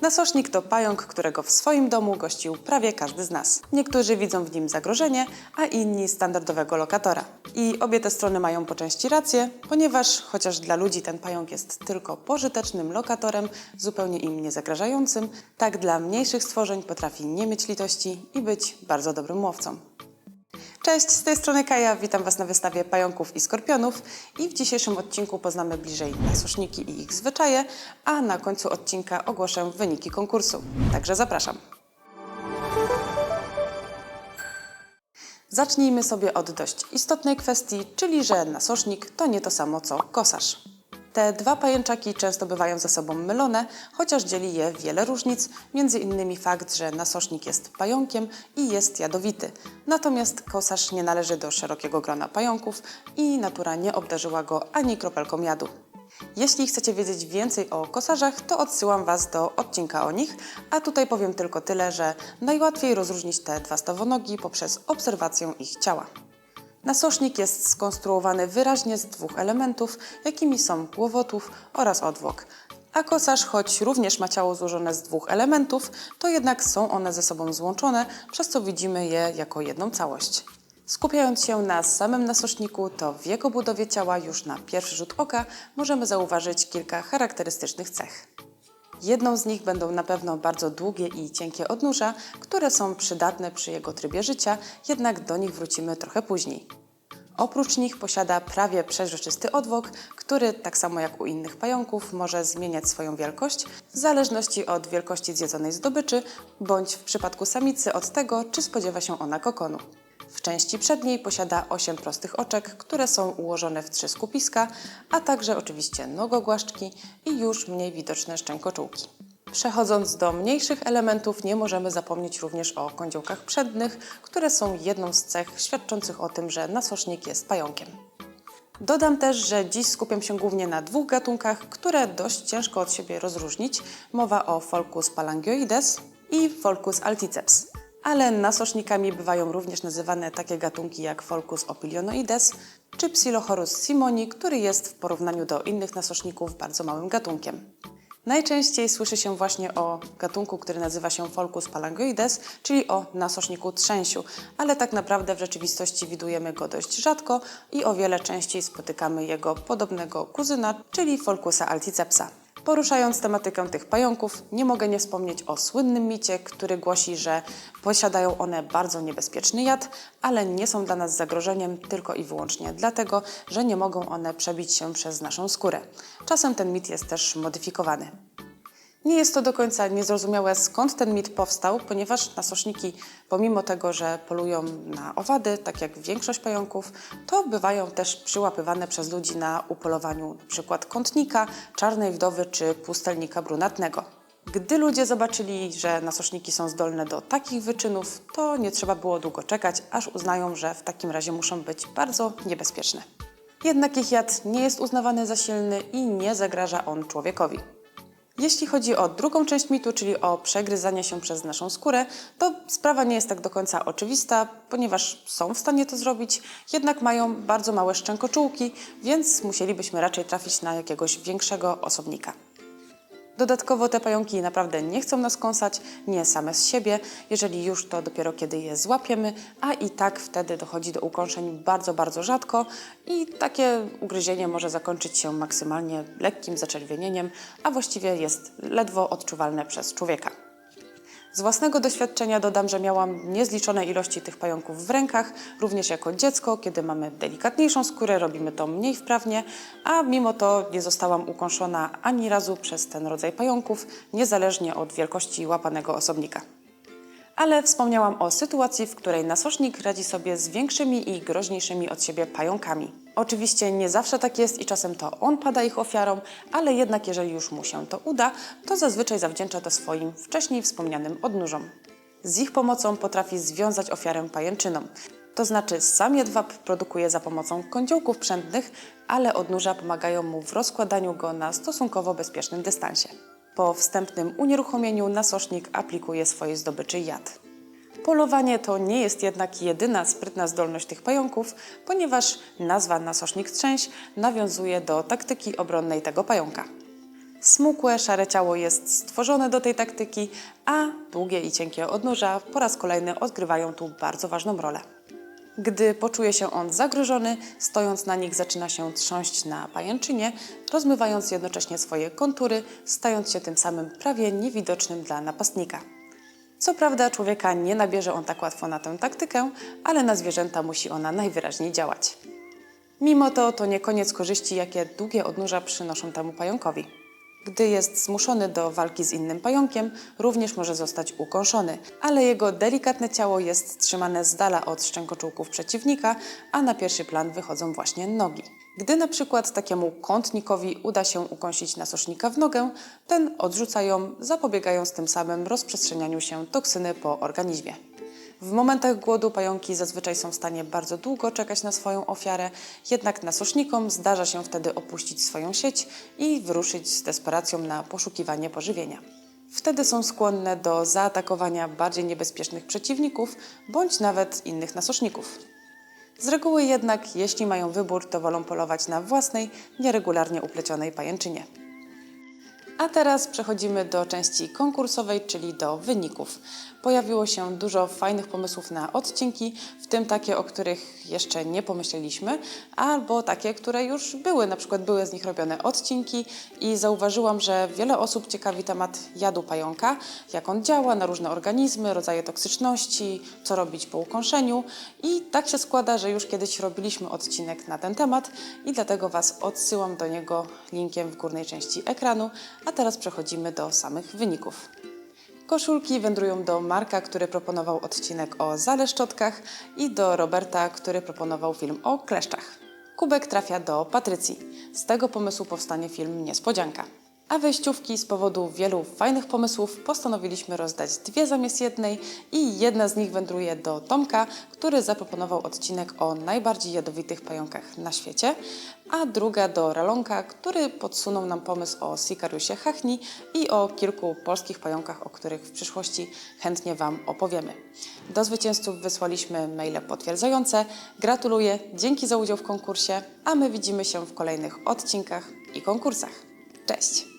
Nasosznik to pająk, którego w swoim domu gościł prawie każdy z nas. Niektórzy widzą w nim zagrożenie, a inni standardowego lokatora. I obie te strony mają po części rację, ponieważ chociaż dla ludzi ten pająk jest tylko pożytecznym lokatorem, zupełnie im nie zagrażającym, tak dla mniejszych stworzeń potrafi nie mieć litości i być bardzo dobrym łowcą. Cześć, z tej strony Kaja, witam Was na wystawie pająków i skorpionów i w dzisiejszym odcinku poznamy bliżej nasoszniki i ich zwyczaje, a na końcu odcinka ogłoszę wyniki konkursu. Także zapraszam. Zacznijmy sobie od dość istotnej kwestii, czyli że nasosznik to nie to samo co kosarz. Te dwa pajęczaki często bywają ze sobą mylone, chociaż dzieli je wiele różnic, między innymi fakt, że nasosznik jest pająkiem i jest jadowity. Natomiast kosarz nie należy do szerokiego grona pająków i natura nie obdarzyła go ani kropelką jadu. Jeśli chcecie wiedzieć więcej o kosarzach, to odsyłam Was do odcinka o nich, a tutaj powiem tylko tyle, że najłatwiej rozróżnić te dwa stawonogi poprzez obserwację ich ciała. Nasosznik jest skonstruowany wyraźnie z dwóch elementów, jakimi są głowotów oraz odwłok. A kosarz, choć również ma ciało złożone z dwóch elementów, to jednak są one ze sobą złączone, przez co widzimy je jako jedną całość. Skupiając się na samym nasoszniku, to w jego budowie ciała już na pierwszy rzut oka możemy zauważyć kilka charakterystycznych cech. Jedną z nich będą na pewno bardzo długie i cienkie odnóża, które są przydatne przy jego trybie życia, jednak do nich wrócimy trochę później. Oprócz nich posiada prawie przeźroczysty odwłok, który, tak samo jak u innych pająków, może zmieniać swoją wielkość w zależności od wielkości zjedzonej zdobyczy, bądź w przypadku samicy od tego, czy spodziewa się ona kokonu. W części przedniej posiada 8 prostych oczek, które są ułożone w trzy skupiska, a także oczywiście nogogłaszczki i już mniej widoczne szczękoczułki. Przechodząc do mniejszych elementów, nie możemy zapomnieć również o kądziołkach przednych, które są jedną z cech świadczących o tym, że nasosznik jest pająkiem. Dodam też, że dziś skupiam się głównie na dwóch gatunkach, które dość ciężko od siebie rozróżnić. Mowa o Folcus palangioides i Folcus alticeps. Ale nasosznikami bywają również nazywane takie gatunki jak Folcus opilionoides czy Psilochorus simoni, który jest w porównaniu do innych nasoszników bardzo małym gatunkiem. Najczęściej słyszy się właśnie o gatunku, który nazywa się Folcus palangioides, czyli o nasoszniku trzęsiu, ale tak naprawdę w rzeczywistości widujemy go dość rzadko i o wiele częściej spotykamy jego podobnego kuzyna, czyli Folcusa alticepsa. Poruszając tematykę tych pająków, nie mogę nie wspomnieć o słynnym micie, który głosi, że posiadają one bardzo niebezpieczny jad, ale nie są dla nas zagrożeniem tylko i wyłącznie dlatego, że nie mogą one przebić się przez naszą skórę. Czasem ten mit jest też modyfikowany. Nie jest to do końca niezrozumiałe, skąd ten mit powstał, ponieważ nasoszniki, pomimo tego, że polują na owady, tak jak większość pająków, to bywają też przyłapywane przez ludzi na upolowaniu np. kątnika, czarnej wdowy czy pustelnika brunatnego. Gdy ludzie zobaczyli, że nasoszniki są zdolne do takich wyczynów, to nie trzeba było długo czekać, aż uznają, że w takim razie muszą być bardzo niebezpieczne. Jednak ich jad nie jest uznawany za silny i nie zagraża on człowiekowi. Jeśli chodzi o drugą część mitu, czyli o przegryzanie się przez naszą skórę, to sprawa nie jest tak do końca oczywista, ponieważ są w stanie to zrobić, jednak mają bardzo małe szczękoczułki, więc musielibyśmy raczej trafić na jakiegoś większego osobnika. Dodatkowo te pająki naprawdę nie chcą nas kąsać, nie same z siebie, jeżeli już to dopiero kiedy je złapiemy, a i tak wtedy dochodzi do ukąszeń bardzo, bardzo rzadko i takie ugryzienie może zakończyć się maksymalnie lekkim zaczerwienieniem, a właściwie jest ledwo odczuwalne przez człowieka. Z własnego doświadczenia dodam, że miałam niezliczone ilości tych pająków w rękach, również jako dziecko, kiedy mamy delikatniejszą skórę, robimy to mniej wprawnie, a mimo to nie zostałam ukąszona ani razu przez ten rodzaj pająków, niezależnie od wielkości łapanego osobnika. Ale wspomniałam o sytuacji, w której nasosznik radzi sobie z większymi i groźniejszymi od siebie pająkami. Oczywiście nie zawsze tak jest i czasem to on pada ich ofiarą, ale jednak jeżeli już mu się to uda, to zazwyczaj zawdzięcza to swoim wcześniej wspomnianym odnóżom. Z ich pomocą potrafi związać ofiarę pajęczyną. To znaczy sam jedwab produkuje za pomocą kądziołków przędnych, ale odnóża pomagają mu w rozkładaniu go na stosunkowo bezpiecznym dystansie. Po wstępnym unieruchomieniu nasosznik aplikuje swojej zdobyczy jad. Polowanie to nie jest jednak jedyna sprytna zdolność tych pająków, ponieważ nazwa nasosznik trzęś nawiązuje do taktyki obronnej tego pająka. Smukłe, szare ciało jest stworzone do tej taktyki, a długie i cienkie odnóża po raz kolejny odgrywają tu bardzo ważną rolę. Gdy poczuje się on zagrożony, stojąc na nich zaczyna się trząść na pajęczynie, rozmywając jednocześnie swoje kontury, stając się tym samym prawie niewidocznym dla napastnika. Co prawda człowieka nie nabierze on tak łatwo na tę taktykę, ale na zwierzęta musi ona najwyraźniej działać. Mimo to to nie koniec korzyści, jakie długie odnóża przynoszą temu pająkowi. Gdy jest zmuszony do walki z innym pająkiem, również może zostać ukąszony, ale jego delikatne ciało jest trzymane z dala od szczękoczułków przeciwnika, a na pierwszy plan wychodzą właśnie nogi. Gdy na przykład takiemu kątnikowi uda się ukąsić nasosznika w nogę, ten odrzuca ją, zapobiegając tym samym rozprzestrzenianiu się toksyny po organizmie. W momentach głodu pająki zazwyczaj są w stanie bardzo długo czekać na swoją ofiarę, jednak nasosznikom zdarza się wtedy opuścić swoją sieć i wyruszyć z desperacją na poszukiwanie pożywienia. Wtedy są skłonne do zaatakowania bardziej niebezpiecznych przeciwników bądź nawet innych nasoszników. Z reguły jednak, jeśli mają wybór, to wolą polować na własnej, nieregularnie uplecionej pajęczynie. A teraz przechodzimy do części konkursowej, czyli do wyników. Pojawiło się dużo fajnych pomysłów na odcinki, w tym takie, o których jeszcze nie pomyśleliśmy, albo takie, które już były, na przykład były z nich robione odcinki i zauważyłam, że wiele osób ciekawi temat jadu pająka, jak on działa na różne organizmy, rodzaje toksyczności, co robić po ukąszeniu i tak się składa, że już kiedyś robiliśmy odcinek na ten temat i dlatego Was odsyłam do niego linkiem w górnej części ekranu, a teraz przechodzimy do samych wyników. Koszulki wędrują do Marka, który proponował odcinek o zaleszczotkach i do Roberta, który proponował film o kleszczach. Kubek trafia do Patrycji. Z tego pomysłu powstanie film Niespodzianka. A wejściówki z powodu wielu fajnych pomysłów postanowiliśmy rozdać dwie zamiast jednej i jedna z nich wędruje do Tomka, który zaproponował odcinek o najbardziej jadowitych pająkach na świecie, a druga do Ralonka, który podsunął nam pomysł o Sicariusie Hachni i o kilku polskich pająkach, o których w przyszłości chętnie Wam opowiemy. Do zwycięzców wysłaliśmy maile potwierdzające. Gratuluję, dzięki za udział w konkursie, a my widzimy się w kolejnych odcinkach i konkursach. Cześć!